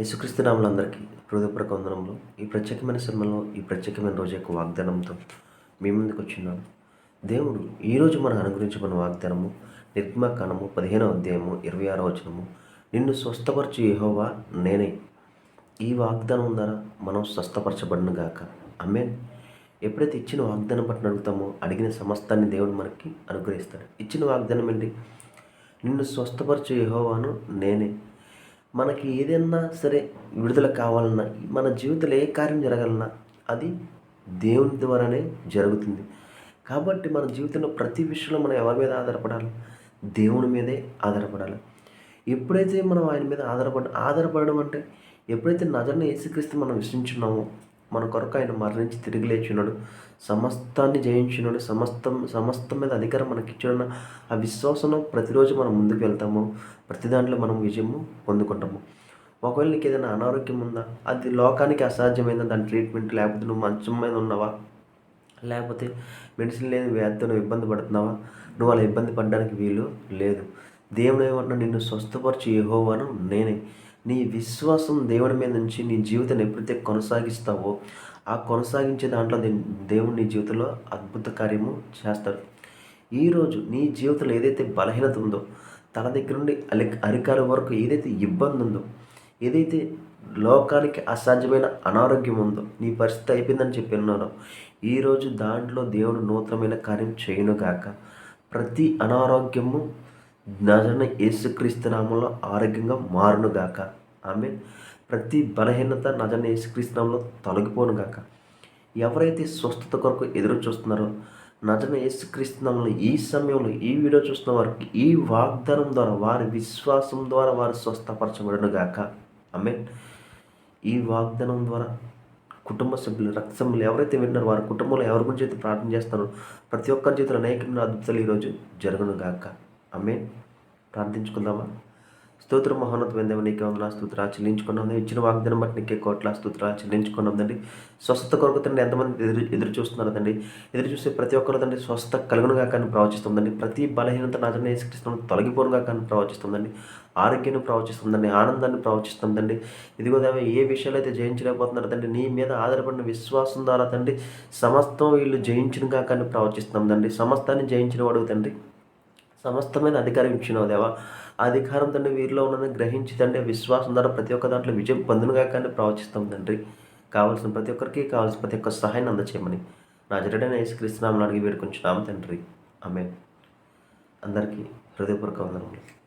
యేసుక్రీస్తు నామలందరికీ హృదయపూర్వక వందనంలో ఈ ప్రత్యేకమైన సమయంలో ఈ ప్రత్యేకమైన రోజు యొక్క వాగ్దానంతో మీ ముందుకు వచ్చిన్నాను దేవుడు ఈరోజు మనం అనుగ్రహించబడిన వాగ్దానము నిర్గమకాండము పదిహేనవ అధ్యాయము ఇరవై ఆరో వచనము. నిన్ను స్వస్థపరచు యెహోవా నేనే. ఈ వాగ్దానం ద్వారా మనం స్వస్థపరచబడిన గాక. అమ్మే ఎప్పుడైతే ఇచ్చిన వాగ్దానం పట్టిన అడుగుతామో అడిగిన సమస్తాన్ని దేవుడు మనకి అనుగ్రహిస్తాడు. ఇచ్చిన వాగ్దానం ఏంటి? నిన్ను స్వస్థపరచు యెహోవాను నేనే. మనకి ఏదైనా సరే విడుదల కావాలన్నా మన జీవితంలో ఏ కార్యం జరగాలన్నా అది దేవుని ద్వారానే జరుగుతుంది. కాబట్టి మన జీవితంలో ప్రతి విషయంలో మనం ఎవరి మీద ఆధారపడాలి? దేవుని మీదే ఆధారపడాలి. ఎప్పుడైతే మనం ఆయన మీద ఆధారపడ ఆధారపడడం అంటే ఎప్పుడైతే నజరని యేసుక్రీస్తు మనం విశ్వించున్నామో మన కొరకు ఆయన మరణించి తిరిగి లేచున్నాడు సమస్తాన్ని జయించున్నాడు సమస్తం సమస్తం మీద అధికారం మనకి ఇచ్చిన ఆ విశ్వాసంలో ప్రతిరోజు మనం ముందుకు వెళ్తాము. ప్రతి దాంట్లో మనం విజయము పొందుకుంటాము. ఒకవేళ నీకు ఏదైనా అనారోగ్యం ఉందా? అది లోకానికి అసాధ్యమైందా? దాని ట్రీట్మెంట్ లేకపోతే నువ్వు మంచం మీద ఉన్నావా? లేకపోతే మెడిసిన్ లేని వ్యాధితో నువ్వు ఇబ్బంది పడుతున్నావా? నువ్వు అలా ఇబ్బంది పడడానికి వీలు లేదు. దేవుడు ఏమన్నా నిన్ను స్వస్థపరిచి ఏహోవాను నేనే. నీ విశ్వాసం దేవుడి మీద నుంచి నీ జీవితాన్ని ఎప్పుడైతే కొనసాగిస్తావో ఆ కొనసాగించే దాంట్లో దేవుడు నీ జీవితంలో అద్భుత కార్యము చేస్తాడు. ఈరోజు నీ జీవితంలో ఏదైతే బలహీనత ఉందో తల దగ్గర నుండి అలి అరికాల వరకు ఏదైతే ఇబ్బంది ఉందో ఏదైతే లోకానికి అసాధ్యమైన అనారోగ్యం ఉందో నీ పరిస్థితి అయిపోయిందని చెప్పి ఉన్నారో ఈరోజు దాంట్లో దేవుడు నూతనమైన కార్యం చేయను కాక ప్రతి అనారోగ్యము నజన యేసుక్రీస్తు నామంలో ఆరోగ్యంగా మారునుగాక. ఆమె ప్రతి బలహీనత నజన యేసుక్రీస్తు నామంలో తొలగిపోనుగాక. ఎవరైతే స్వస్థత కొరకు ఎదురు చూస్తున్నారో నజన యేసుక్రీస్తు నామంలో ఈ సమయంలో ఈ వీడియో చూస్తున్న వారికి ఈ వాగ్దానం ద్వారా వారి విశ్వాసం ద్వారా వారు స్వస్థపరచబడునుగాక. ఆమె ఈ వాగ్దానం ద్వారా కుటుంబ సభ్యులు రక్త సభ్యులు ఎవరైతే విన్నారో వారి కుటుంబంలో ఎవరి గురించి అయితే ప్రార్థన చేస్తారో ప్రతి ఒక్కరి చేతులు అనేకమైన అద్భుతాలు ఈరోజు జరగను గాక అమ్మే ప్రార్థించుకుందామా? స్తోత్రం మహోన్నతమైన దేవ నీకే వందల స్తోత్రాలు చెల్లించుకున్నాం ఇచ్చిన వాగ్దానం బట్టి నీకే కోట్ల స్తోత్రాలు చెల్లించుకున్నాం తండ్రి. స్వస్థత కొరకు తండ్రి ఎంతమంది ఎదురు ఎదురు చూస్తున్నారు తండ్రి? ఎదురు చూసే ప్రతి ఒక్కరు తండ్రి స్వస్థ కలుగునుగా కానీ ప్రవచిస్తుందండి ప్రతి బలహీనత నాజన యేసుక్రీస్తును తొలగిపోనుగా కానీ ప్రవచిస్తుందండి ఆరోగ్యాన్ని ప్రవచిస్తుందండి ఆనందాన్ని ప్రవచిస్తుందండి ఇదిగో దేవ ఏ విషయాలు అయితే జయించలేకపోతున్నారు తండ్రి నీ మీద ఆధారపడిన విశ్వాసం ద్వారా తండ్రి సమస్తం వీళ్ళు జయించినగా కానీ ప్రవచిస్తుందండి సమస్తాన్ని జయించిన వాడు తండ్రి. సమస్తమైన అధికారం ఇచ్చినావు దేవా. అధికారం తండ్రి వీరిలో ఉన్న గ్రహించి తండ్రి విశ్వాసం ద్వారా ప్రతి ఒక్క దాంట్లో విజయం పొందునుగా కానీ ప్రవచిస్తాం తండ్రి. కావాల్సిన ప్రతి ఒక్కరికి కావాల్సిన ప్రతి ఒక్క సహాయాన్ని అందచేయమని నా జరడైన యేసుక్రీస్తునామని అడిగి వేడుకుంటున్నాం తండ్రి. ఆమె అందరికీ హృదయపూర్వక వందనములు.